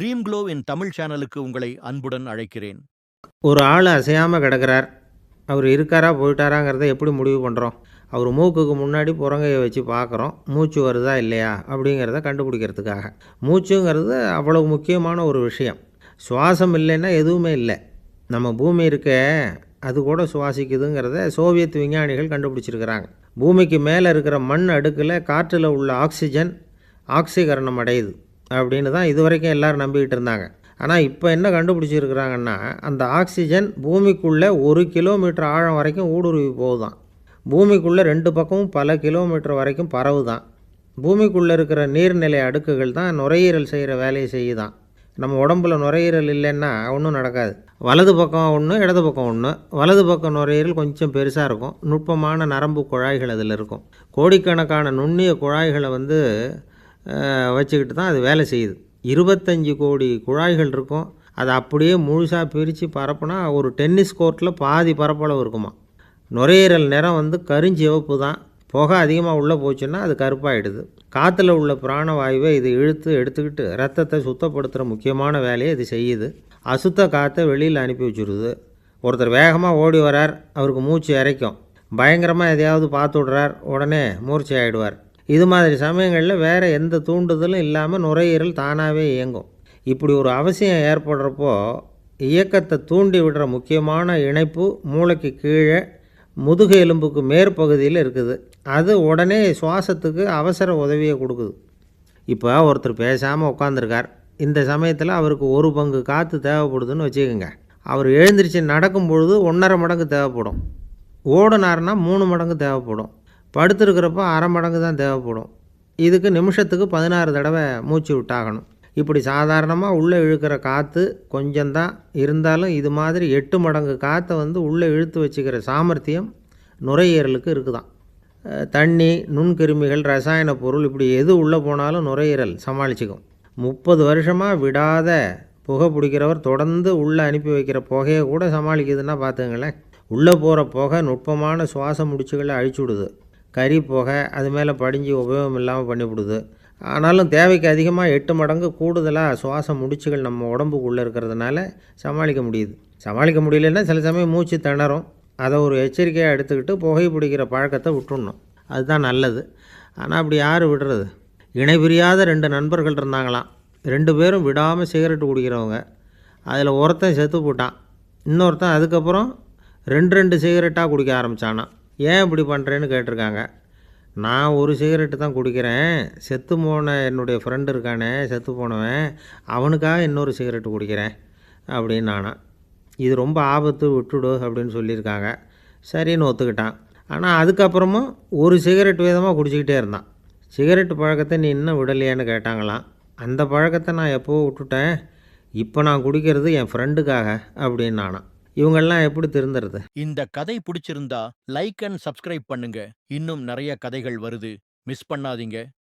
Dream glow இன் தமிழ் சேனலுக்கு உங்களை அன்புடன் அழைக்கிறேன். ஒரு ஆள் அசையாமல் கிடக்கிறார். அவர் இருக்காரா போயிட்டாராங்கிறத எப்படி முடிவு பண்ணுறோம் அவர் மூக்குக்கு முன்னாடி புறங்கையை வச்சு பார்க்குறோம். மூச்சு வருதா இல்லையா? அப்படிங்கிறத கண்டுபிடிக்கிறதுக்காக. மூச்சுங்கிறது அவ்வளவு முக்கியமான ஒரு விஷயம். சுவாசம் இல்லைன்னா எதுவுமே இல்லை. நம்ம பூமி இருக்க அது கூட சுவாசிக்குதுங்கிறத சோவியத் விஞ்ஞானிகள் கண்டுபிடிச்சிருக்கிறாங்க. பூமிக்கு மேலே இருக்கிற மண் அடுக்கில் காற்றில் உள்ள ஆக்சிஜன் ஆக்சிகரணம் அடையுது. அப்படின்னு தான் இது வரைக்கும் எல்லோரும் நம்பிக்கிட்டு இருந்தாங்க. ஆனால் இப்போ என்ன கண்டுபிடிச்சிருக்கிறாங்கன்னா அந்த ஆக்சிஜன் பூமிக்குள்ளே ஒரு கிலோமீட்டர் ஆழம் வரைக்கும் ஊடுருவி போகுதான். பூமிக்குள்ளே ரெண்டு பக்கமும் பல கிலோமீட்டர் வரைக்கும் பரவு தான் பூமிக்குள்ளே இருக்கிற நீர்நிலை அடுக்குகள் தான் நுரையீரல் செய்கிற வேலையை செய்யுதான். நம்ம உடம்புல நுரையீரல் இல்லைன்னா ஒன்றும் நடக்காது. வலது பக்கம் ஒன்று இடது பக்கம் ஒன்று வலது பக்கம் நுரையீரல் கொஞ்சம் பெருசாக இருக்கும். நுட்பமான நரம்பு குழாய்கள் அதில் இருக்கும். கோடிக்கணக்கான நுண்ணிய குழாய்களை வந்து வச்சுக்கிட்டு தான் அது வேலை செய்யுது. இருபத்தஞ்சி கோடி குழாய்கள் இருக்கும். அதை அப்படியே முழுசாக பிரித்து பரப்புனா ஒரு டென்னிஸ் கோர்ட்டில் பாதி பரப்பளவு இருக்குமா? நுரையீரல் நிறம் வந்து கருஞ்சிவப்பு தான். புகை அதிகமாக உள்ளே போச்சுன்னா அது கருப்பாயிடுது. காற்றுல உள்ள பிராணவாயுவை இது இழுத்து எடுத்துக்கிட்டு ரத்தத்தை சுத்தப்படுத்துகிற முக்கியமான வேலையை இது செய்யுது. அசுத்த காற்றை வெளியில் அனுப்பி வச்சுருது. ஒருத்தர் வேகமாக ஓடி வரார். அவருக்கு மூச்சு இறைக்கும் பயங்கரமாக எதையாவது பார்த்து விடுறார். உடனே மூர்ச்சி ஆகிடுவார் இது மாதிரி சமயங்களில் வேறு எந்த தூண்டுதலும் இல்லாமல் நுரையீரல் தானாகவே இயங்கும். இப்படி ஒரு அவசியம் ஏற்படுறப்போ இயக்கத்தை தூண்டி விடுற முக்கியமான இணைப்பு மூளைக்கு கீழே முதுகு எலும்புக்கு மேற்பகுதியில் இருக்குது. அது உடனே சுவாசத்துக்கு அவசர உதவியை கொடுக்குது. இப்போ ஒருத்தர் பேசாமல் உட்காந்துருக்கார் இந்த சமயத்தில் அவருக்கு ஒரு பங்கு காற்று தேவைப்படுதுன்னு வச்சுக்கோங்க. அவர் எழுந்திரிச்சு நடக்கும் பொழுது ஒன்றரை மடங்கு தேவைப்படும். ஓடினார்னா மூணு மடங்கு தேவைப்படும். படுத்துருக்கிறப்போ அரை மடங்கு தான் தேவைப்படும். இதுக்கு நிமிஷத்துக்கு பதினாறு தடவை மூச்சு விட்டாகணும். இப்படி சாதாரணமாக உள்ளே இழுக்கிற காற்று கொஞ்சம்தான் இருந்தாலும் இது மாதிரி எட்டு மடங்கு காற்றை வந்து உள்ளே இழுத்து வச்சுக்கிற சாமர்த்தியம் நுரையீரலுக்கு இருக்குதான். தண்ணி நுண்கிருமிகள் ரசாயன பொருள் இப்படி எது உள்ளே போனாலும் நுரையீரல் சமாளிச்சுக்கும். முப்பது வருஷமாக விடாத புகை பிடிக்கிறவர் தொடர்ந்து உள்ளே அனுப்பி வைக்கிற புகையை கூட சமாளிக்குதுன்னா பார்த்துங்களேன். உள்ளே போகிற புகை நுட்பமான சுவாச முடிச்சுகளை அழிச்சு விடுது கறி புகை அது மேலே படிஞ்சு உபயோகம் இல்லாமல் பண்ணிவிடுது. ஆனாலும் தேவைக்கு அதிகமாக எட்டு மடங்கு கூடுதலாக சுவாச முடிச்சுகள் நம்ம உடம்புக்குள்ளே இருக்கிறதுனால சமாளிக்க முடியுது. சமாளிக்க முடியலன்னா சில சமயம் மூச்சு திணறும். அதை ஒரு எச்சரிக்கையாக எடுத்துக்கிட்டு புகை பிடிக்கிற பழக்கத்தை விட்டுடணும் அதுதான் நல்லது. ஆனால் அப்படி யார் விடுறது? இணை பிரியாத ரெண்டு நண்பர்கள் இருந்தாங்களாம். ரெண்டு பேரும் விடாமல் சிகரெட் குடிக்கிறவங்க. அதில் ஒருத்தன் செத்து போட்டான். இன்னொருத்தன் அதுக்கப்புறம் ரெண்டு ரெண்டு சிகரெட்டாக குடிக்க ஆரம்பித்தானான் ஏன் இப்படி பண்ணுறேன்னு கேட்டிருக்காங்க. நான் ஒரு சிகரெட்டு தான் குடிக்கிறேன். செத்து போன என்னுடைய ஃப்ரெண்டு இருக்கானே செத்து போனவன் அவனுக்காக இன்னொரு சிகரெட்டு குடிக்கிறேன் அப்படின்னு நானான் இது ரொம்ப ஆபத்து விட்டுடு அப்படின்னு சொல்லியிருக்காங்க. சரின்னு ஒத்துக்கிட்டான். ஆனால் அதுக்கப்புறமும் ஒரு சிகரெட் விதமாக குடிச்சிக்கிட்டே இருந்தான். சிகரெட் பழக்கத்தை நீ இன்னும் விடலையான்னு கேட்டாங்களாம். அந்த பழக்கத்தை நான் எப்போ விட்டுட்டேன். இப்போ நான் குடிக்கிறது என் ஃப்ரெண்டுக்காக அப்படின்னு நானான் இவங்கெல்லாம் எப்படி திருந்துறது? இந்த கதை பிடிச்சிருந்தா லைக் அண்ட் சப்ஸ்கிரைப் பண்ணுங்க. இன்னும் நிறைய கதைகள் வருது. மிஸ் பண்ணாதீங்க.